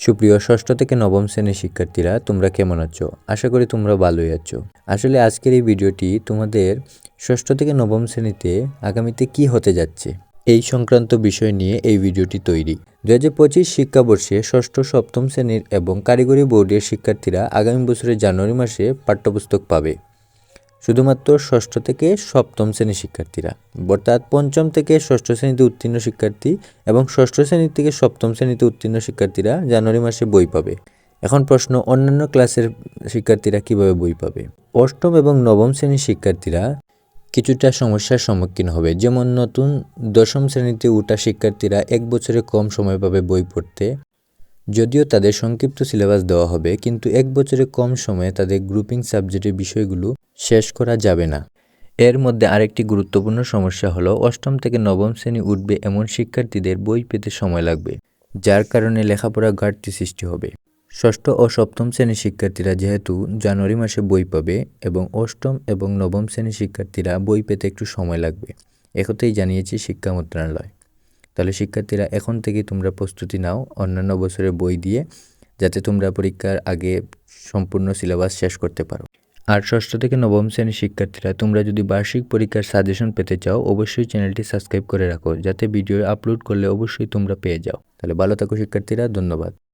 সুপ্রিয় ষষ্ঠ থেকে নবম শ্রেণির শিক্ষার্থীরা, তোমরা কেমন আছো? আশা করি তোমরা ভালোই আছো। আসলে আজকের এই ভিডিওটি তোমাদের ষষ্ঠ থেকে নবম শ্রেণীতে আগামীতে কি হতে যাচ্ছে এই সংক্রান্ত বিষয় নিয়ে এই ভিডিওটি তৈরি। দু হাজার পঁচিশ শিক্ষাবর্ষে ষষ্ঠ, সপ্তম শ্রেণির এবং কারিগরি বোর্ডের শিক্ষার্থীরা আগামী বছরের জানুয়ারি মাসে পাঠ্যপুস্তক পাবে। শুধুমাত্র ষষ্ঠ থেকে সপ্তম শ্রেণির শিক্ষার্থীরা। অর্থাৎ পঞ্চম থেকে ষষ্ঠ শ্রেণীতে উত্তীর্ণ শিক্ষার্থী এবং ষষ্ঠ শ্রেণি থেকে সপ্তম শ্রেণীতে উত্তীর্ণ শিক্ষার্থীরা জানুয়ারি মাসে বই পাবে। এখন প্রশ্ন, অন্যান্য ক্লাসের শিক্ষার্থীরা কীভাবে বই পাবে? অষ্টম এবং নবম শ্রেণির শিক্ষার্থীরা কিছুটা সমস্যার সম্মুখীন হবে। যেমন নতুন দশম শ্রেণীতে উঠা শিক্ষার্থীরা এক বছরে কম সময় পাবে বই পড়তে। যদিও তাদের সংক্ষিপ্ত সিলেবাস দেওয়া হবে, কিন্তু এক বছরে কম সময়ে তাদের গ্রুপিং সাবজেক্টের বিষয়গুলো শেষ করা যাবে না। এর মধ্যে আরেকটি গুরুত্বপূর্ণ সমস্যা হলো, অষ্টম থেকে নবম শ্রেণি উঠবে এমন শিক্ষার্থীদের বই পেতে সময় লাগবে, যার কারণে লেখাপড়া ঘাটতি সৃষ্টি হবে। ষষ্ঠ ও সপ্তম শ্রেণির শিক্ষার্থীরা যেহেতু জানুয়ারি মাসে বই পাবে এবং অষ্টম এবং নবম শ্রেণির শিক্ষার্থীরা বই পেতে একটু সময় লাগবে, একথাই জানিয়েছে শিক্ষা মন্ত্রণালয়। তাহলে শিক্ষার্থীরা এখন থেকে তোমরা প্রস্তুতি নাও অন্যান্য বছরের বই দিয়ে, যাতে তোমরা পরীক্ষার আগে সম্পূর্ণ সিলেবাস শেষ করতে পারো। আর ষষ্ঠ থেকে নবম শ্রেণির শিক্ষার্থীরা, তোমরা যদি বার্ষিক পরীক্ষার সাজেশন পেতে চাও, অবশ্যই চ্যানেলটি সাবস্ক্রাইব করে রাখো, যাতে ভিডিও আপলোড করলে অবশ্যই তোমরা পেয়ে যাও। তাহলে ভালো থাকো শিক্ষার্থীরা, ধন্যবাদ।